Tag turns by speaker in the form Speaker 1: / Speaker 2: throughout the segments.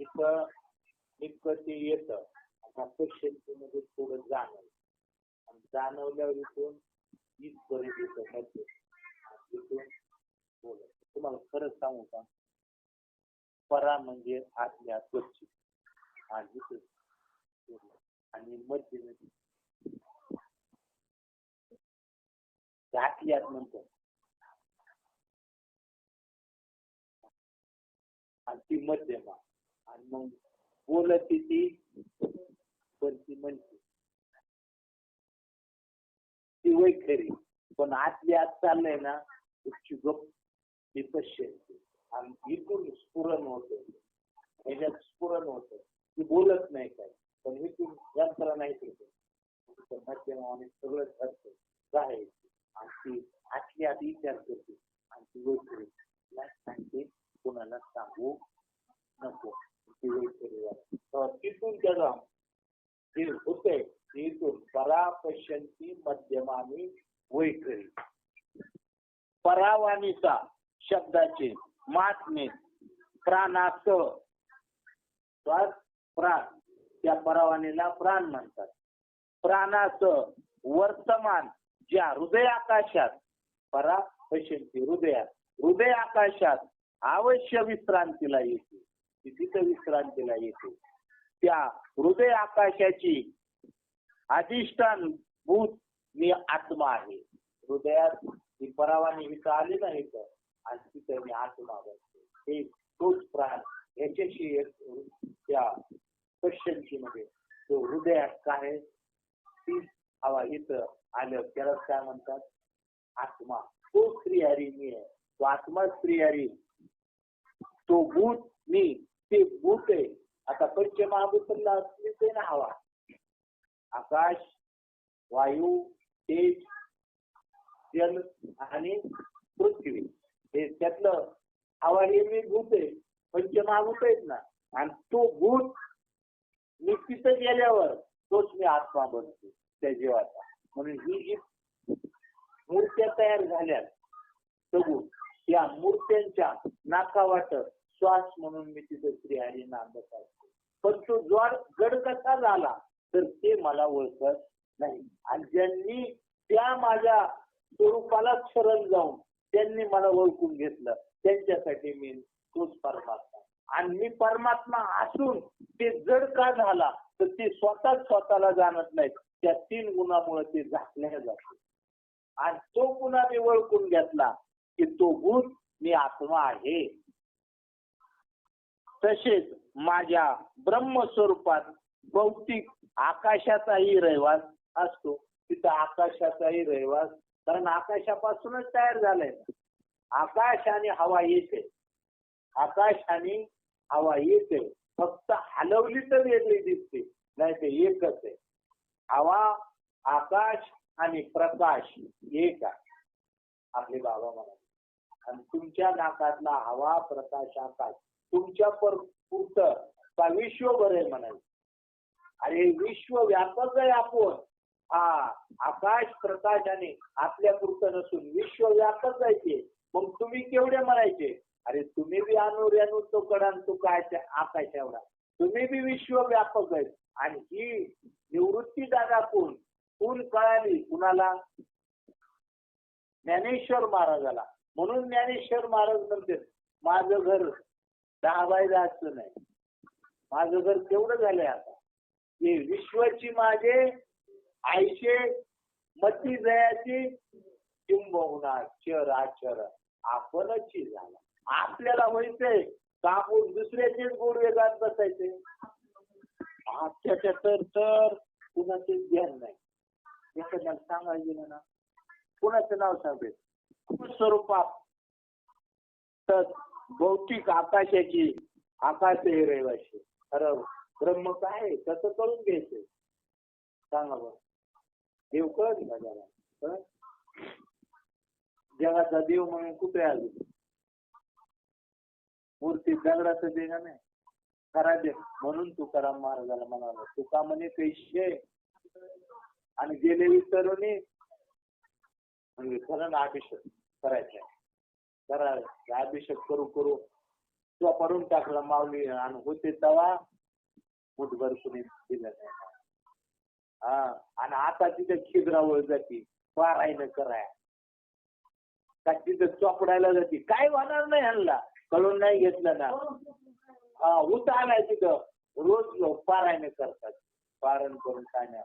Speaker 1: तिथं इतकं ते येतं. आता थोडं जाणवलं. आणि जाणवल्यावर इथून इथपर्यंत येतं. मध्ये आणि इथून बोलत. तुम्हाला खरंच सांगू का? परा म्हणजे आतल्या स्वच्छ आणि आणि मध्यमध्ये आत आणि ती मध्यमा. मग बोलत ती पण ती म्हणते ती वय खरी पण आतली आत चाललंय ना तुमची गप ती पश्चिम आणि इथून स्फुरण होत. ह्याच्यात स्फुरण होत. ती बोलत नाही काय पण इथून यंत्रणा नाही करते. माध्यमाने सगळं ठरतं काय आणि ती आतली आत विचार करते. आणि ती वय खरी. सांगते कोणाला सांगू नको. तिथून त्याला जे होते तिथून परापशंती मध्यमानी वैखरी. परावानीचा शब्दाचे मातने प्राणास प्राण. त्या परावानीला प्राण म्हणतात. प्राणास वर्तमान ज्या हृदय आकाशात परा हृदयात हृदय आकाशात अवश्य विश्रांतीला येते. तिथं विश्रांतीला येते. त्या हृदय आकाशाची अधिष्ठान भूत मी आत्मा आहे. हृदयात ही परावाने इथं आली नाही तर आणि तिथं मी आत्मा बनते. हे तोच प्राण याच्याशी एक त्या पश्चिमची मध्ये तो हृदयात काय ती हवा इथं आलं. त्याला काय म्हणतात? आत्मा. तो स्त्री हरी मी आहे. तो आत्मा स्त्री हरी तो भूत मी ते भूत आहे. आता पंच महाभूतला आहे ना हवा. आकाश वायू तेज जल आणि पृथ्वी. हे त्यातलं हवा हे मी भूत आहे. पंचमहाभूत आहेत ना. आणि तो भूत निश्चित तिथं गेल्यावर तोच मी आत्मा बनतो त्या जीवाचा. म्हणून ही जी मूर्त्या तयार झाल्या सगून त्या मूर्त्यांच्या नाका वाटत श्वास म्हणून मी तिथं श्रीहरी नांदत असतो पण तो ज्वार गड कसा झाला तर ते मला ओळखत नाही. आणि ज्यांनी त्या माझ्या स्वरूपाला शरण जाऊन त्यांनी मला ओळखून घेतलं त्यांच्यासाठी मी तोच परमात्मा. आणि मी परमात्मा असून ते जड का झाला तर ते स्वतःच स्वतःला जाणत नाहीत. त्या तीन गुणामुळे ते झाकल्या जाते. आणि तो गुणा मी ओळखून घेतला की तो गुण मी आत्मा आहे. तसेच माझ्या ब्रह्मस्वरूपात भौतिक आकाशाचाही रहिवास असतो. तिथं आकाशाचाही रहिवास. कारण आकाशापासूनच तयार झालंय. आकाश आणि हवा येते. आकाश आणि हवा येते. फक्त हलवली तर वेगळी दिसते. नाही ते एकच आहे. हवा आकाश आणि प्रकाश एक आहे. आपले बाबा म्हणाले. आणि तुमच्या नाकातला हवा प्रकाश आकाश तुमच्या पर पुरतं का विश्वभर आहे म्हणाले अरे विश्व व्यापक आहे आपण. हा आकाश प्रकाश आणि आपल्या पुरतं नसून विश्व व्यापक आहे ते. मग तुम्ही केवढे म्हणायचे? अरे तुम्ही बी अनु रेणू तो कडान तो काय आकाश एवढा. तुम्ही बी विश्व व्यापक आहे आणि ही निवृत्ती जागा कोण? कोण कळाली? कुणाला? ज्ञानेश्वर महाराजाला. म्हणून ज्ञानेश्वर महाराज म्हणते माझं घर दहा बाय दहाचं नाही. माझं घर केवढं झालंय आता? मी विश्वाची माझे आईचे मती जयाची किंबहुना चर आचर आपणच झाला. आपल्याला व्हायचंय कापून दुसऱ्याचेच गोड वेगात बसायचे. आजच्याच्या तर तर कुणाचे ज्ञान नाही. एखाद्याला सांगायला ना कुणाचं नाव सांगेल? स्वरूपात तर भौतिक आकाशाची आकाश हे रहिवाशी खरं ब्रह्म काय तस करून घ्यायचं सांगा बरं. देव कळत ना जरा जगाचा देव म्हणून कुठे आलो? मूर्ती दगडाचं देगा नाही खरा देव म्हणून तुकाराम महाराजाला म्हणाला तुका म्हणे पैसे. आणि गेले विसरवणे म्हणजे खरं ना अभिषेक करायचा करा अभिषेक करू करू. चोपडून टाकला माऊली आणि होते तवा मुठभर कुणी दिलं नाही. हा. आणि आता तिथे खिद्रावळ जाते. पारायनं कराय. का तिथं चोपडायला जाते. काय होणार नाही ह्यांना. कळून नाही घेतलं ना. हा उतार आलाय तिथं. रोज लोक पारायण करतात. पारण करून काय नाही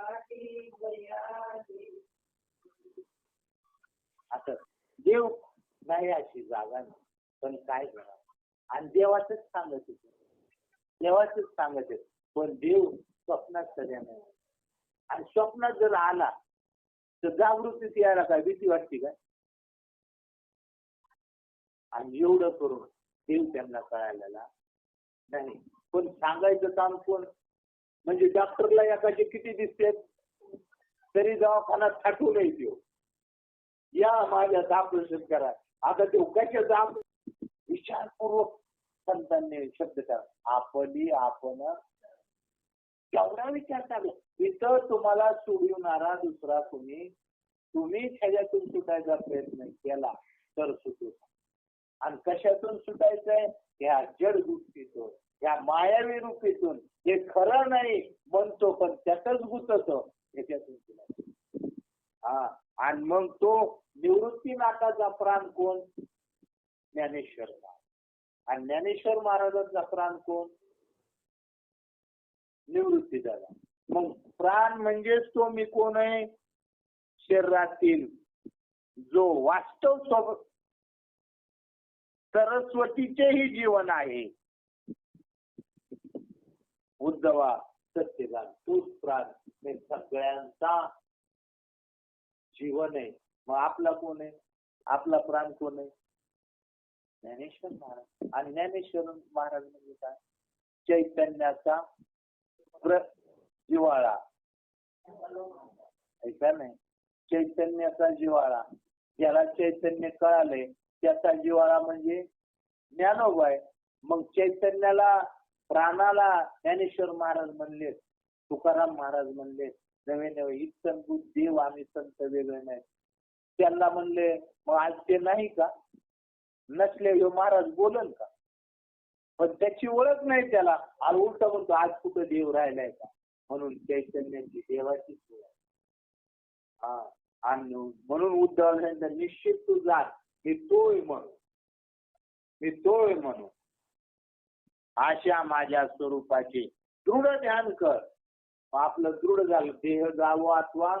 Speaker 1: असं. देव नाही अशी जागा नाही पण काय करणार आणि देवाचंच सांगत होते. देवाचंच सांगत आहे पण देव स्वप्नात सगळ्या नाही. आणि स्वप्नात जर आला तर जागृतीत यायला काय भीती वाटते काय आणि एवढं करून देव त्यांना कळायला नाही. पण सांगायचं काम कोण? म्हणजे डॉक्टरला एकाचे किती दिसते तरी दवाखाना थाटू नाही देऊ या माझ्यात ऑपरेशन करा. आता ते कशाचं आप विचारपूर्वक संतांनी शब्द करा. आपली आपण केवढा विचार चालू. इथं तुम्हाला सोडवणारा दुसरा कोणी तुम्ही ह्याच्यातून सुटायचा प्रयत्न केला तर सुटू आणि कशातून सुटायचंय? ह्या जड गोष्टीतून ह्या मायावी रूपीतून. हे खरं नाही म्हणतो पण त्यातच गुततो. हा. आणि मग तो निवृत्ती नाकाचा प्राण कोण? ज्ञानेश्वर महाराज. आणि ज्ञानेश्वर महाराजांचा प्राण कोण? निवृत्ती झाला. मग प्राण म्हणजेच तो मी कोण आहे? शरीरातील जो वास्तव स्व सरस्वतीचेही जीवन आहे. उद्धवा सत्यवान तोच प्राण. म्हणजे सगळ्यांचा जीवन आहे. मग आपला कोण आहे? आपला प्राण कोण आहे? ज्ञानेश्वर महाराज. आणि ज्ञानेश्वर महाराज म्हणजे काय? चैतन्याचा प्र जिवाळा ऐका नाही? चैतन्याचा जिवाळा ज्याला चैतन्य कळाले त्याचा जिवाळा म्हणजे ज्ञानोबा मग चैतन्याला प्राणाला ज्ञानेश्वर महाराज म्हणले तुकाराम महाराज म्हणले नवे नवे इतकं देव आम्ही संत वेगळे नाही. त्यांना म्हणले मग आज ते नाही का? नसले यो महाराज बोलन का? पण त्याची ओळख नाही त्याला. आज उलट म्हणतो आज कुठं देव राहिलाय का? म्हणून चैतन्याची देवाची ओळख. हा आणि म्हणून उद्धव निश्चित तू जात मी तोय म्हणून. मी तोय म्हणून. अशा माझ्या स्वरूपाचे दृढ ध्यान कर. आपलं दृढ झालं देह जावं अथवा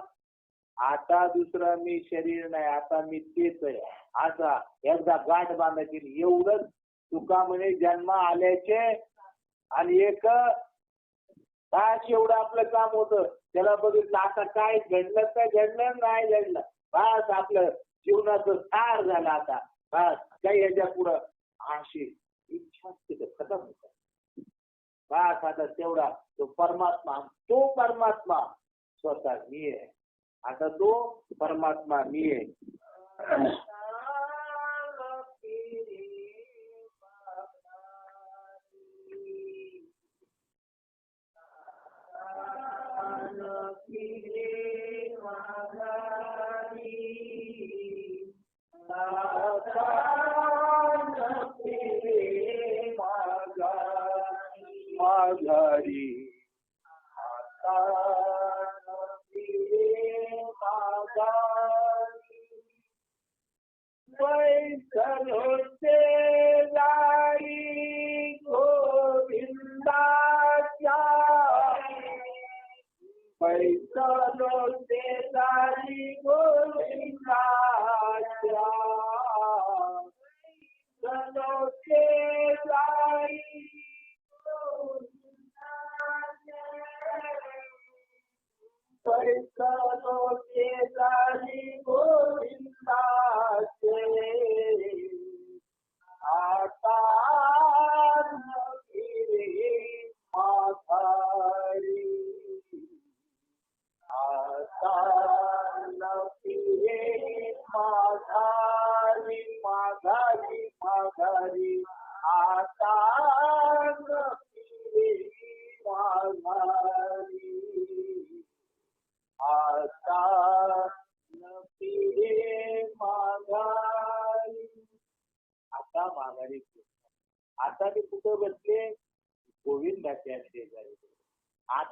Speaker 1: आता दुसरं मी शरीर नाही आता मी तेच आहे. असा एकदा गाठ बांधायची एवढंच तुका म्हणे जन्म आल्याचे आणि एक बास एवढं आपलं काम होतं. त्याला बघितलं आता काय घडलं काय घडलं नाही घडलं. बस आपलं जीवनाचं सार झालं आता. बस काही याच्या पुढं अशी इच्छा तिथं खतम होत. बस आता तेवढा तो परमात्मा तो परमात्मा स्वतः मी आहे. आता तो परमात्मा मी आहे. माघारी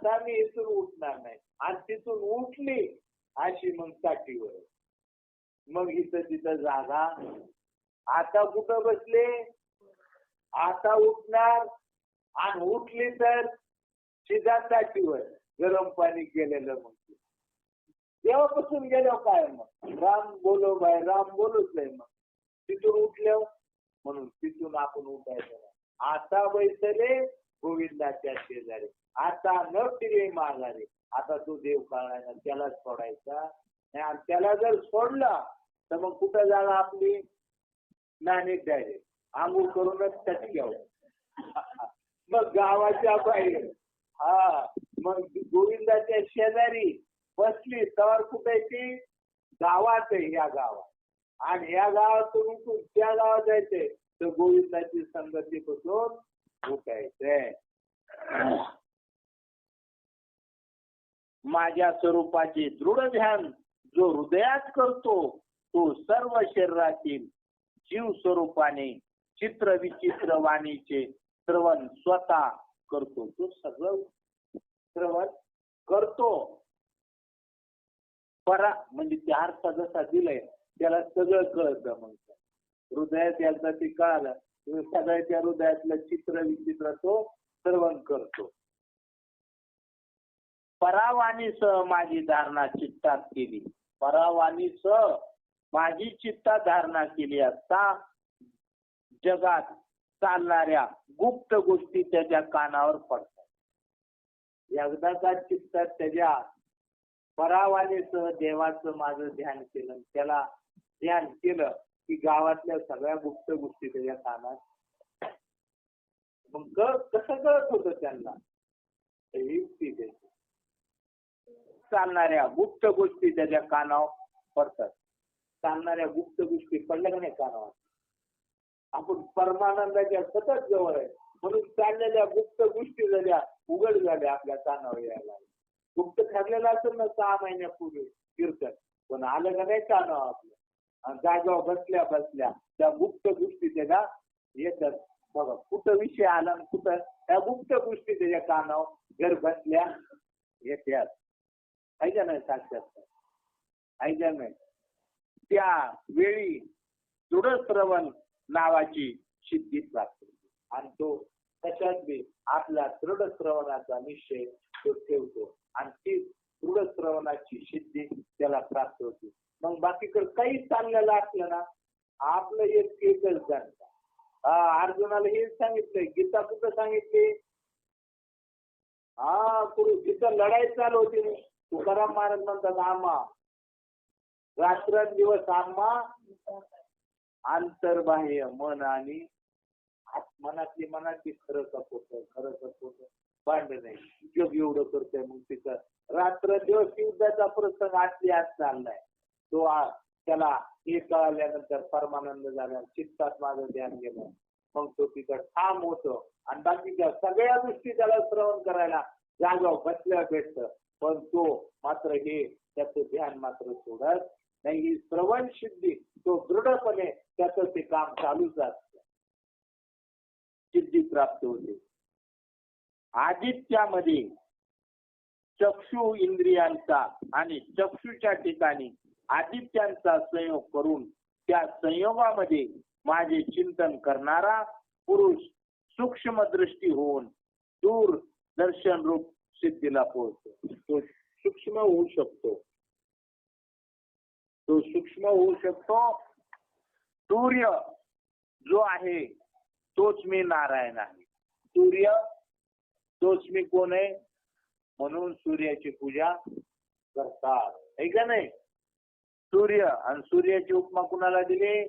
Speaker 1: आता मी इथून उठणार नाही. आणि तिथून उठली अशी मग काठीवर मग इथं तिथं जागा. आता कुठं बसले? आता उठणार. आणि उठली तर सीधा ताटीवर गरम पाणी केलेलं मग तेव्हापासून गेलो काय मग? राम बोलो बाय राम बोलूच नाही मग. तिथून उठल्यावर म्हणून तिथून आपण उठायचं आता बैसले गोविंदाच्या शेजारी. आता न फिरे माघारे. आता तो देव कळायला त्याला सोडायचा. आणि त्याला जर सोडला तर मग कुठं जाणार आपली? नाणेक डायरेक्ट आंघोळ करूनच त्याची घ्यावं मग गावाच्या बाहेर. हा मग गोविंदाच्या शेजारी बसली तर कुठे गावात आहे या गावात. आणि या गावातून उठून त्या गावात जायचंय. तर गोविंदाची संगतीपासून उठायचंय. माझ्या स्वरूपाचे दृढ ध्यान जो हृदयात करतो तो सर्व शरीरातील जीव स्वरूपाने चित्र विचित्र वाणीचे श्रवण स्वतः करतो. तो सगळं श्रवण करतो. परा म्हणजे त्या अर्थ जसा दिलाय त्याला सगळं कळतं मग. हृदयात याचा ते कळालं सगळ्या त्या हृदयातलं चित्र विचित्र तो श्रवण करतो. परावाणीसह माझी धारणा चित्तात केली. परावाणीसह माझी चित्ता धारणा केली असता जगात चालणाऱ्या गुप्त गोष्टी त्याच्या कानावर पडतात. एकदाचा चित्तात त्याच्या परावाणीसह देवाचं माझं ध्यान केलं त्याला ध्यान केलं की गावातल्या सगळ्या गुप्त गोष्टी त्याच्या कानात मग कसं कळत होत त्यांना? तर युक्ती चालणाऱ्या गुप्त गोष्टी त्याच्या कानावर पडतात. चालणाऱ्या गुप्त गोष्टी पडल्या का नाही कानावर? आपण परमानंदाच्या सतत जवळ आहे. म्हणून चाललेल्या गुप्त गोष्टी झाल्या उघड झाल्या आपल्या कानावर यायला. गुप्त ठरलेलं असेल ना सहा महिन्यापूर्वी कीर्तन. पण आलं का नाही कानावर आपलं? जागेवर बसल्या बसल्या त्या गुप्त गोष्टी त्याला येतात. बघा कुठं विषय आला कुठं त्या गुप्त गोष्टी त्याच्या कानावर घर बसल्या येत्यात आहे का नाही साक्षात आहे का नाही. त्या वेळी दृढश्रवण नावाची सिद्धी प्राप्त होते. आणि तो कशात बी आपला दृढ श्रवणाचा निश्चय तो ठेवतो. आणि ती दृढ श्रवणाची सिद्धी त्याला प्राप्त होते. मग बाकीकडे काही चाललेलं असलं ना आपलं एक एकच जाणता. अर्जुनाला हे सांगितलंय गीता कुठं सांगितली? हा पुढे जिथं लढाई चालू होती तुकाराम महाराज म्हणतात आम्हा रात्रंदिवस आम्हा आंतरबाह्य मन आणि मनातली मनातली खरं सपोर्ट खरं सपोर्ट भांड नाही. जग एवढं करतोय मग तिथं. रात्र दिवस युद्धाचा प्रसंग आतली आज चाललाय. तो त्याला हे कळाल्यानंतर परमानंद झाला. चित्तात माझं ध्यान गेलं. मग तो तिथं ठाम होतो. आणि बाकीच्या सगळ्या गोष्टी त्याला श्रवण करायला जागा बसल्या भेटत पण तो मात्र हे त्याचं ध्यान मात्र सोडत नाही. ही श्रवण सिद्धी तो दृढपणे त्याच ते काम चालूच असत. सिद्धी प्राप्त होते. आदित्यामध्ये चक्षु इंद्रियांचा आणि चक्षुच्या ठिकाणी आदित्यांचा संयोग करून त्या संयोगामध्ये माझे चिंतन करणारा पुरुष सूक्ष्म दृष्टी होऊन दूर दर्शन रूप सिद्धीला पोहोचतो. तो सूक्ष्म होऊ शकतो. तो सूक्ष्म होऊ शकतो. सूर्य जो आहे तोच मी नारायण आहे. सूर्य तोच मी कोण आहे? म्हणून सूर्याची पूजा करतात. आहे का नाही? सूर्य आणि सूर्याची उपमा कुणाला दिली?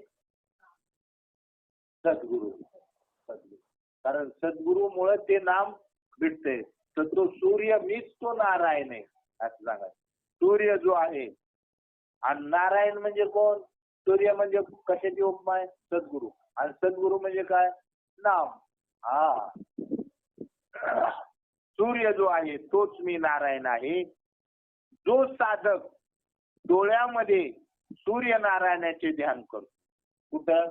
Speaker 1: सद्गुरु. सद्गुरु. कारण सद्गुरु मुळे ते नाम भेटते तर तो सूर्य मीच तो नारायण आहे असं सांगा. सूर्य जो आहे आणि नारायण म्हणजे कोण? सूर्य म्हणजे कशाची उपमा आहे? सद्गुरु. आणि सद्गुरु म्हणजे काय? नाम. हा. सूर्य जो आहे तोच मी नारायण आहे. जो साधक डोळ्यामध्ये सूर्यनारायणाचे ध्यान करतो. कुठं?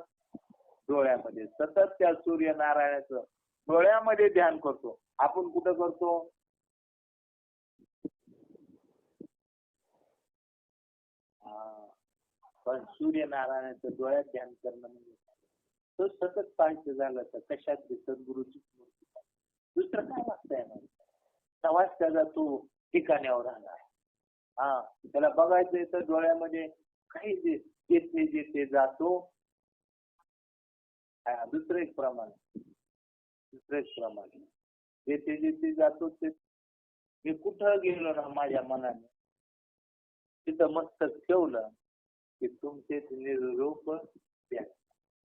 Speaker 1: डोळ्यामध्ये. सतत त्या सूर्यनारायणाचं डोळ्यामध्ये ध्यान करतो. आपण कुठं करतो? पण सूर्यनारायणाच्या डोळ्यात ध्यान करणं म्हणजे तो सतत पाहायचं झालं तर कशात ते मूर्ती दुसरं काय वागता येणार तेव्हाच त्याचा तो ठिकाण्यावर राहणार हा. त्याला बघायचंय तर डोळ्यामध्ये काही जे येते जेथे जातो दुसरं एक प्रमाण. दुसरं एक प्रमाण. जेथे जेथे जातो ते मी कुठं गेलो ना माझ्या मनाने? तिथं मस्तक ठेवलं की तुमचे निरूप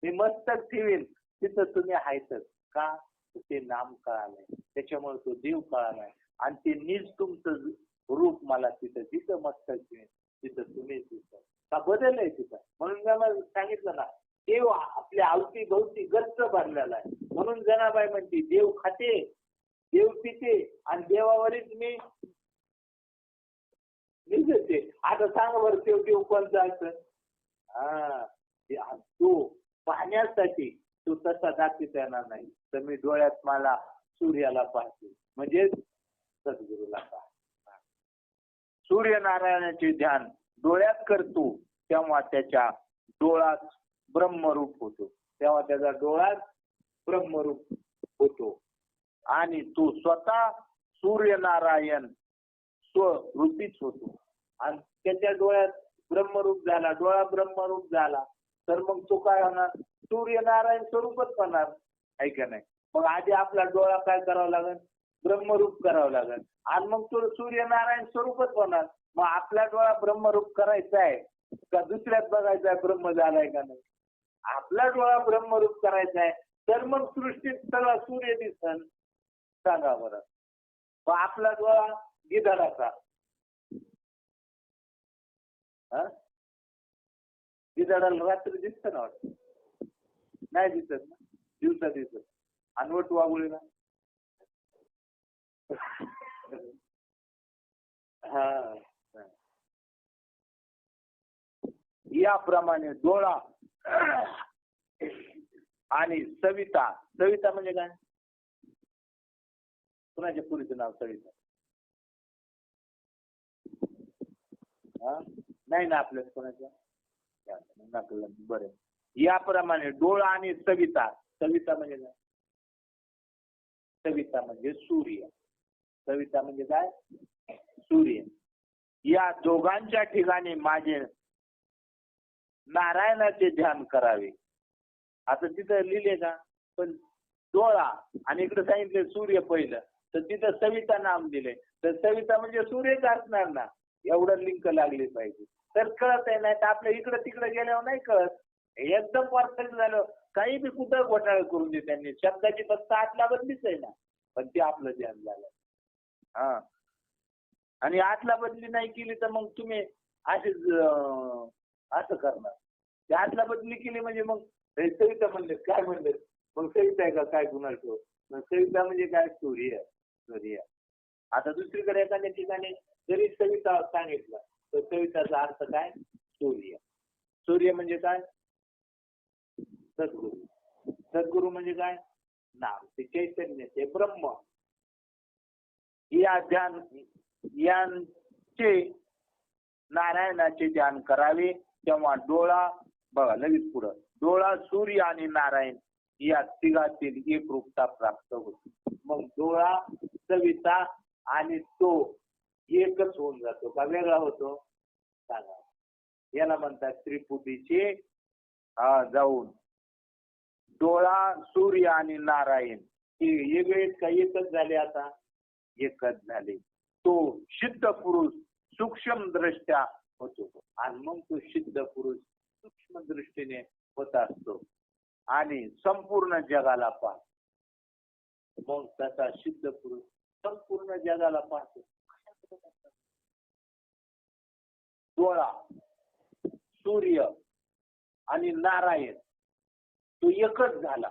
Speaker 1: मी मस्तक ठेवीन. तिथं तुम्ही आहेतच का? ते नाम कळालंय. त्याच्यामुळे तो देव कळालाय. आणि ते निज तुमचं रूप मला तिथं जिथं मस्तक ठेवीन. तिथं तुम्ही तिथं. का बदल आहे तिथं? म्हणून मी मला सांगितलं ना देव आपल्या अवती भोवती गच्च भरलेला आहे. म्हणून जनाबाई म्हणते देव खाते. देव पिते आणि देवावरच मी निघते. आता सांग बरं देव देव कोणता असं हा तो पाहण्यासाठी तो तसा दाखवित येणार नाही. तर मी डोळ्यात मला सूर्याला पाहते. म्हणजेच सद्गुरूला पाहते. सूर्यनारायणाचे ध्यान डोळ्यात करतो तेव्हा त्याच्या डोळ्यात ब्रह्मरूप होतो. तेव्हा त्याचा डोळ्यात ब्रह्मरूप होतो. आणि तो स्वतः सूर्यनारायण स्वरूपीच होतो. आणि त्याच्या डोळ्यात ब्रह्मरूप झाला डोळा ब्रह्मरूप झाला तर मग तो काय होणार? सूर्यनारायण स्वरूपच होणार. आहे का नाही? मग आधी आपला डोळा काय करावा लागेल? ब्रह्मरूप करावं लागेल. आणि मग तो सूर्यनारायण स्वरूपच होणार. मग आपला डोळा ब्रह्मरूप करायचा आहे का दुसऱ्यात बघायचा आहे ब्रह्म झालाय का नाही? आपला डोळा ब्रह्मरूप करायचा आहे. तर मग सृष्टीत सगळा सूर्य दिसन. सांगा बरं. मग आपला जो गिधाडाचा हा? गिधाडाला रात्री दिसत ना वाटत? नाही दिसत ना? दिवसा दिसत. अनवट वागुळीला हा हा. याप्रमाणे डोळा आणि सविता. सविता म्हणजे काय? कुणाच्या पुरीचं नाव सविता हा? नाही ना आपल्या कोणाच्या या, बरं. याप्रमाणे डोळा आणि सविता. सविता म्हणजे काय? सविता म्हणजे सूर्य. सविता म्हणजे काय? सूर्य. या दोघांच्या ठिकाणी माझे नारायणाचे ध्यान करावे. आता तिथं लिहिले का पण डोळा. आणि इकडे सांगितले सूर्य पहिलं. तर तिथं सविता नाम दिले तर सविता म्हणजे सूर्यच असणार ना एवढं लिंक लागली पाहिजे. तर कळत आहे नाही तर आपल्या इकडं तिकडं गेल्यावर नाही कळत. एकदम परफेक्ट झालं. काही बी कुठं घोटाळे करून दे त्यांनी. शब्दाची फक्त आतला बदलीच आहे ना. पण ते आपलं ध्यान झालं. हा. आणि आतला बदली नाही केली तर मग तुम्ही असेच असं करणार. ते आतला बदली केली म्हणजे मग हे सविता म्हणले काय म्हणले? मग सविता आहे का? काय गुन्हा ठेव सविता म्हणजे काय? सूर्य आता दुसरीकडे एखाद्या ठिकाणी जरी सविता सांगितलं तर सविताचा अर्थ काय? सूर्य. सूर्य म्हणजे काय? सद्गुरु. सद्गुरु म्हणजे काय? नाम. ते चैतन्य ते ब्रह्म. या ध्यान यांचे नारायणाचे ध्यान करावे तेव्हा डोळा बघा लगेच पुढं. डोळा सूर्य आणि नारायण या तिघातील एक रूपता प्राप्त होते. मग डोळा सविता आणि तो एकच होऊन जातो का? वेगळा होतो? सांगा. याला म्हणतात त्रिपुटीचे जाऊन. डोळा सूर्य आणि नारायण हे वेगळे का? एकच झाले आता? एकच झाले. तो सिद्ध पुरुष सूक्ष्म दृष्ट्या होतो. आणि मग तो सिद्ध पुरुष सूक्ष्म दृष्टीने होत असतो. आणि संपूर्ण जगाला पाहतो. मग त्याचा सिद्ध पुरुष संपूर्ण जगाला पाहतो. डोळा सूर्य आणि नारायण तो एकच झाला.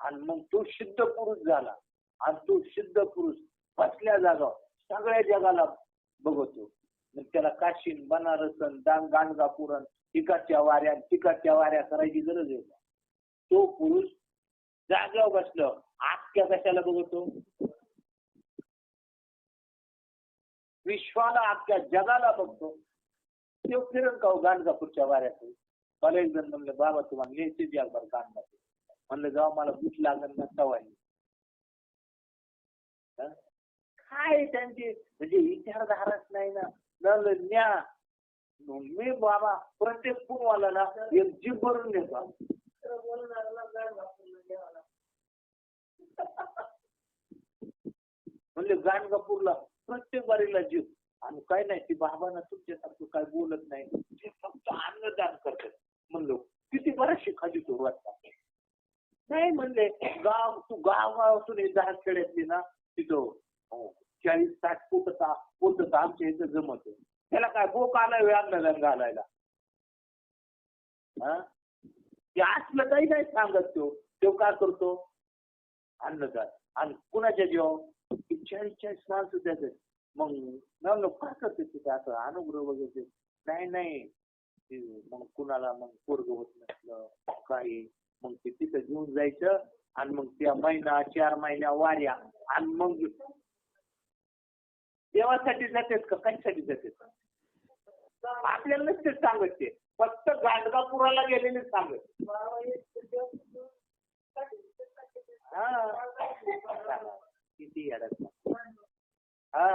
Speaker 1: आणि मग तो सिद्ध पुरुष झाला. आणि तो सिद्ध पुरुष बसल्या जागा सगळ्या जगाला बघतो. मग त्याला काशीन बनारसन दान गाणगापुरण तिकडच्या वाऱ्या तिकडच्या वाऱ्या करायची गरज आहे तो पुरुष जागेवर बसलो. आख्या कशाला बघतो? विश्वाला अख्ख्या जगाला बघतो. तो फिरण का हो पुढच्या वाऱ्यात मला एक जण म्हणलं बाबा तुम्हाला न्यायचे जगभर गाणगापूर. म्हणलं जाऊ मला भूक लागल ना तवा काय त्यांची? म्हणजे विचारधाराच नाही ना. नल न्या. मी बाबा प्रत्येक पुणवाला ना एक जीव भरून देतो म्हणजे गाणगापूरला प्रत्येक वारीला जीव. आणि काय नाही ती बाबांना तुमच्यासारखं काय बोलत नाही. ते फक्त अन्नदान करतात म्हणलो किती बऱ्याचशी खाली सुरुवात नाही म्हणले गाव तू गाव गावातून हे दहा खेड्यातली ना तिथं चाळीस साठ पोटता पोटता आमच्या इथं जमत त्याला काय भोक आलाय वेळ अन्नदान घालायला? ते असलं काही नाही सांगत तो. तो काय करतो? अन्नदान. आणि कुणाच्या जेव्हा चाळीस चाळीस माणसं त्याचे मग म्हणलं का करते तिथे असं अनुग्रह वगैरे नाही नाही. मग कुणाला मग पोरग होत नसलं काही. मग ते तिथं घेऊन जायचं आणि मग त्या महिना चार महिन्या वाऱ्या आणि मग देवासाठी जातेत का? कशासाठी जातेत? आपल्याला नसते सांगत ते. फक्त गाणगापुराला गेलेले सांगत. हा. किती येड्यात हा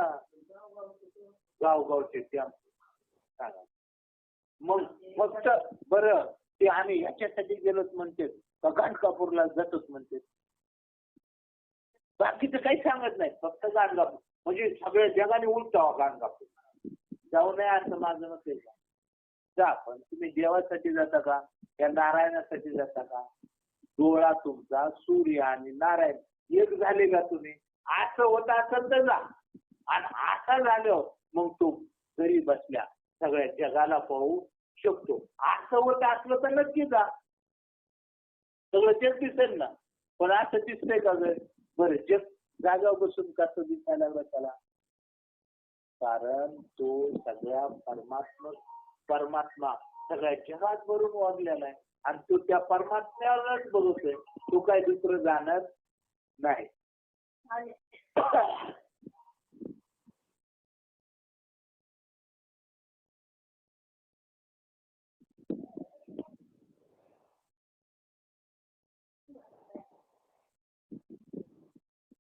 Speaker 1: गावगावचे ते सांगा मग फक्त बरं ते आम्ही याच्यासाठी गेलोच म्हणते का गाणगापूरला जातोच म्हणते बाकीचं काही सांगत नाही फक्त गाणगापूर म्हणजे सगळ्या जगाने उलटावा गाणगापूर जाऊ नये असं माझं नसेल का जा पण तुम्ही देवासाठी जाता का या नारायणासाठी जाता का डोळा तुमचा सूर्य आणि नारायण. एक झाले का तुम्ही? असं होत असेल तर जा. आणि असं झालं मग तो घरी बसल्या सगळ्या जगाला पाहू शकतो. असं होत असलं तर नक्की जा. सगळं जग दिसेल ना. पण असं दिसतंय का ग? बरं जग जागा बसून कसं दिसायला लागलं त्याला? कारण तो सगळ्या परमात्मा परमात्मा सगळ्या जगात भरून वागलेला आहे. आणि तो त्या परमात्म्यावरच बघतोय. तो काय दुसरं जाणार नाही.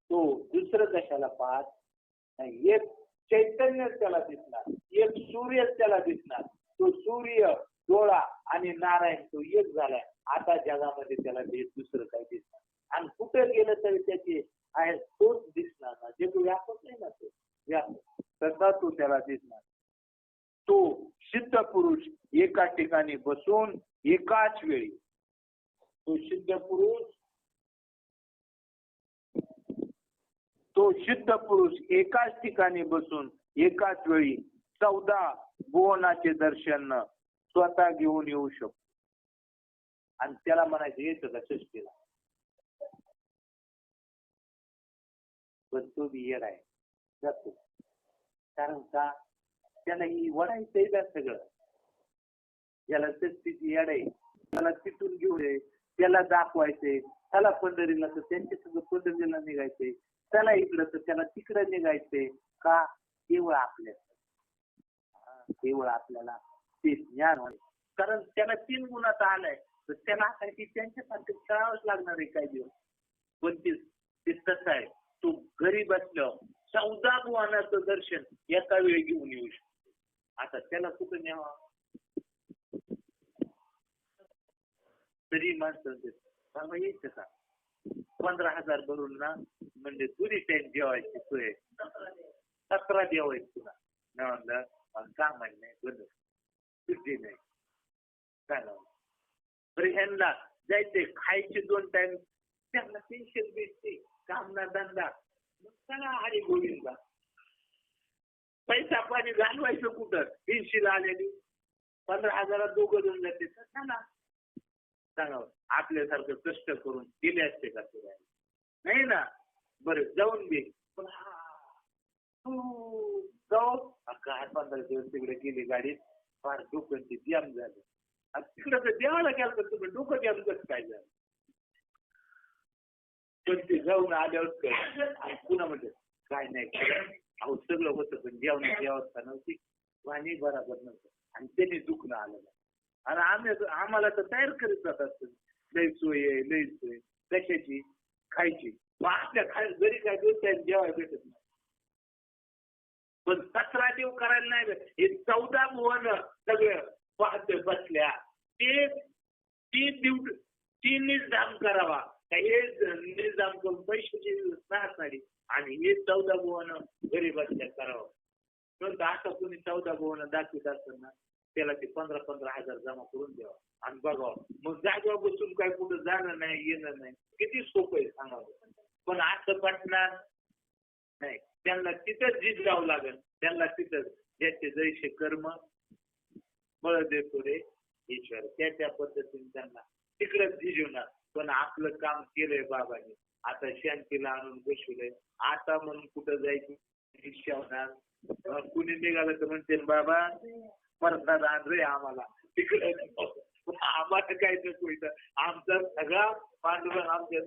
Speaker 1: तो दुसरं कशाला पाहत नाही? एक चैतन्य त्याला दिसणार एक सूर्य त्याला दिसणार. नारायण तो एक झालाय. आता जगामध्ये त्याला ते दुसरं काही दिसणार आणि कुठं गेलं तरी त्याची आहे तोच दिसणार ना जे तो व्यापक नाही ना तो. व्यापक. तसा तो त्याला दिसणार तो सिद्ध पुरुष एका ठिकाणी बसून एकाच वेळी तो सिद्ध पुरुष तो सिद्ध पुरुष एकाच ठिकाणी बसून एकाच वेळी चौदा भुवनाचे दर्शन स्वतः घेऊन येऊ शकतो. आणि त्याला म्हणायचं येतो का सृष्टीला पण तो बी येड आहे. जातो कारण का? त्याला ही वडायचंय ना सगळं? ज्याला सृष्टीची येड आहे. त्याला तिथून घेऊन ये. त्याला दाखवायचंय. त्याला पंढरीला तर त्यांच्या सगळं पंढरीला निघायचंय. त्याला इकडं तर त्याला तिकडं निघायचंय. का? केवळ आपल्या केवळ आपल्याला ते ज्ञान होईल. कारण त्याला तीन गुणात आलाय. तर त्याला आता की त्यांच्यासारखं लागणार आहे काही दिवस. पण ते कसं तसं आहे तो घरी बसलं चौदा भुवानाचं दर्शन एका वेळी घेऊन येऊ शकतो. आता त्याला कुठं न्यावा? तरी माणसं बाबा यायचं का? पंधरा हजार भरून ना म्हणजे तुरी टाइम जेवायची सोय सतरा जेवायची तुला. मी म्हणलं का माहिती नाही बंद सुट्टी नाही. सांगा ह्यांना जायचे खायचे दोन टाइम त्यांना तीनशे भेटते कामना धंदा. मग चला हरी गोविंदा पैसा पाणी घालवायचं कुठं? तीनशेला आलेली. पंधरा हजारात दोघं जण जाते. तर चला. सांगा आपल्यासारखं कष्ट करून दिले असते का तुला नाही ना? बरं जाऊन दे पण हा, तू जाऊ हा, काय पंधरा दिवस तिकडे गेली गाडीत. फार डोक्याची जॅम झाली. तिकडे तर देवाला गेलं तर तुम्ही डोकं जॅम कसं काय झालं? पण ते जाऊन आल्यावर आणि पुन्हा म्हणजे काय नाही अहो सगळं होतं पण जेवण व्यवस्था नव्हती. पाणी बराबर नव्हतं. आणि त्यांनी दुखणं आलं. आणि आम्ही तर- आम्हाला तर तयार करीत जातात लई सोय आहे लई सोय कशाची? खायची. आपल्या खाय घरी काय दिवस जेवायला भेटत नाही. पण सतरा देव करायला नाही हे चौदा भुवन सगळं बसल्या ते ती ड्युटी ती निर्धाम करावा. हे निर्धाम करून पैशाची नाही आणि हे चौदा भुवन घरी बसल्या करावं. परंतु आता कोणी चौदा भुवन दाखवित असताना त्याला ते पंधरा पंधरा हजार जमा करून द्यावा. आणि बघावं मग जागेवर बसून काय कुठं जाणं नाही येणं नाही किती सोपं आहे सांगावं. पण असं पटणार नाही. त्यांना तिथंच जिजावं लागेल. त्यांना तिथंच ज्याचे जैसे कर्म बळ देतो रे ईश्वर त्या त्या पद्धतीने त्यांना तिकडेच भिजवणार पण आपलं काम केलंय बाबाने. आता शांतीला आणून बसवलंय. आता म्हणून कुठं जायचं? इच्छा होणार. कुणी निघालं तर म्हणते बाबा परतात आण रे आम्हाला. तिकडे. आम्हाला काय नको आमचा सगळा पांडुरंग आमच्या